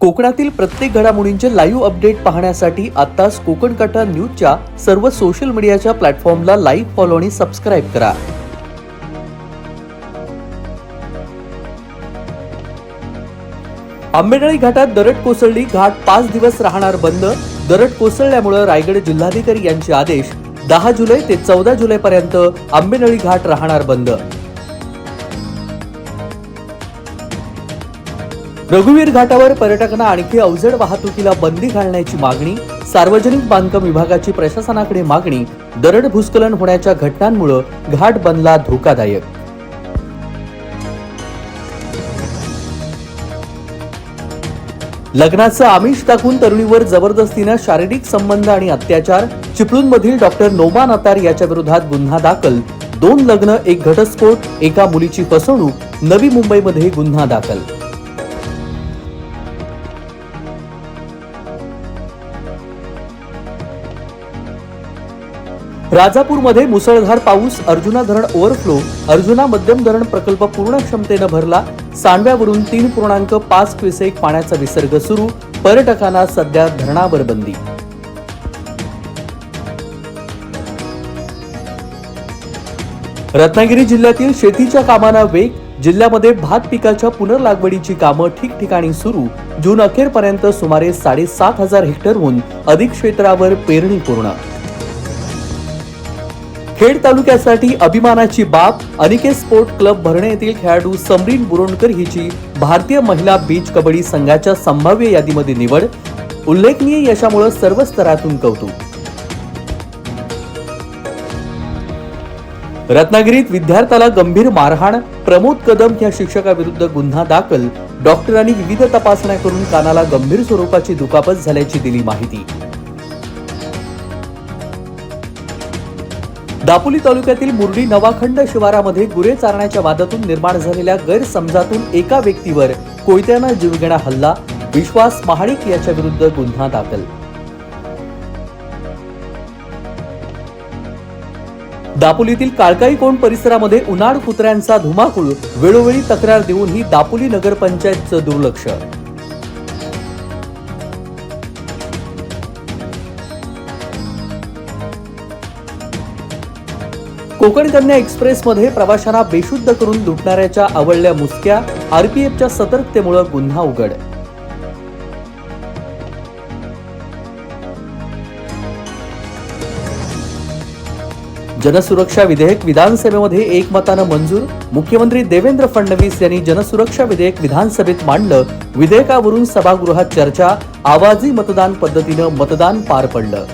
कोकणातील प्रत्येक घडामोडींचे लाईव्ह अपडेट पाहण्यासाठी आत्ताच कोकण कटा न्यूजच्या सर्व सोशल मीडियाच्या प्लॅटफॉर्मला लाईव्ह फॉलो आणि सबस्क्राईब करा. आंबेडळी घाटात दरड कोसळली घाट पाच दिवस राहणार बंद. दरड कोसळल्यामुळे रायगड जिल्हाधिकारी यांचे आदेश दहा जुलै ते चौदा जुलैपर्यंत आंबेनळी घाट राहणार बंद. रघुवीर घाटावर पर्यटकांना आणखी अवजड वाहतुकीला बंदी घालण्याची मागणी सार्वजनिक बांधकाम विभागाची प्रशासनाकडे मागणी दरड भूस्खलन होण्याच्या घटनांमुळे घाट बनला धोकादायक. लग्नाचं आमिष दाखवून तरुणीवर जबरदस्तीनं शारीरिक संबंध आणि अत्याचार चिपळूणमधील डॉक्टर नोमा अतार याच्या विरोधात गुन्हा दाखल दोन लग्न एक घटस्फोट एका मुलीची फसवणूक नवी मुंबईमध्ये गुन्हा दाखल. राजापूरमध्ये मुसळधार पाऊस अर्जुना धरण ओव्हरफ्लो अर्जुना मध्यम धरण प्रकल्प पूर्ण क्षमतेनं भरला सांडव्यावरून तीन पूर्णांक पाच क्युसेक पाण्याचा विसर्ग सुरू पर्यटकांना सध्या धरणावर बंदी. रत्नागिरी जिल्ह्यातील शेतीच्या कामांना वेग जिल्ह्यामध्ये भात पिकाच्या पुनर्लागवडीची कामं ठिकठिकाणी सुरू जून अखेरपर्यंत सुमारे साडेसात हजार हेक्टरहून अधिक क्षेत्रावर पेरणी पूर्ण. खेड तालुक्यासाठी अभिमानाची बाब अनिकेत स्पोर्ट क्लब भरणे येथील खेळाडू समरीन बुरोणकर हिची भारतीय महिला बीच कबड्डी संघाच्या संभाव्य यादीमध्ये निवड. उल्लेखनीय यशामुळे सर्व स्तरातून कौतुक. रत्नागिरीत विद्यार्थ्याला गंभीर मारहाण प्रमोद कदम या शिक्षकाविरुद्ध गुन्हा दाखल. डॉक्टरांनी विविध तपासण्या करून कानाला गंभीर स्वरूपाची दुखापत झाल्याची दिली माहिती. दापोली तालुक्यातील मुरडी नवाखंड शिवारामध्ये गुरे चारण्याच्या वादातून निर्माण झालेल्या गैरसमजातून एका व्यक्तीवर कोयत्यानं जीवघेणा हल्ला विश्वास महाडिक याच्या विरुद्ध गुन्हा दाखल. दापोलीतील काळकाई कोण परिसरामध्ये उन्हाळ कुत्र्यांचा धुमाकूळ वेळोवेळी तक्रार देऊनही दापोली नगरपंचायतचं दुर्लक्ष. कोकण कन्या एक्सप्रेसमध्ये प्रवाशांना बेशुद्ध करून लुटणाऱ्याच्या आवडल्या मुसक्या आरपीएफच्या सतर्कतेमुळे गुन्हा उघड. जनसुरक्षा विधेयक विधानसभेमध्ये एकमतानं मंजूर. मुख्यमंत्री देवेंद्र फडणवीस यांनी जनसुरक्षा विधेयक विधानसभेत मांडलं. विधेयकावरून सभागृहात चर्चा आवाजी मतदान पद्धतीनं मतदान पार पडलं.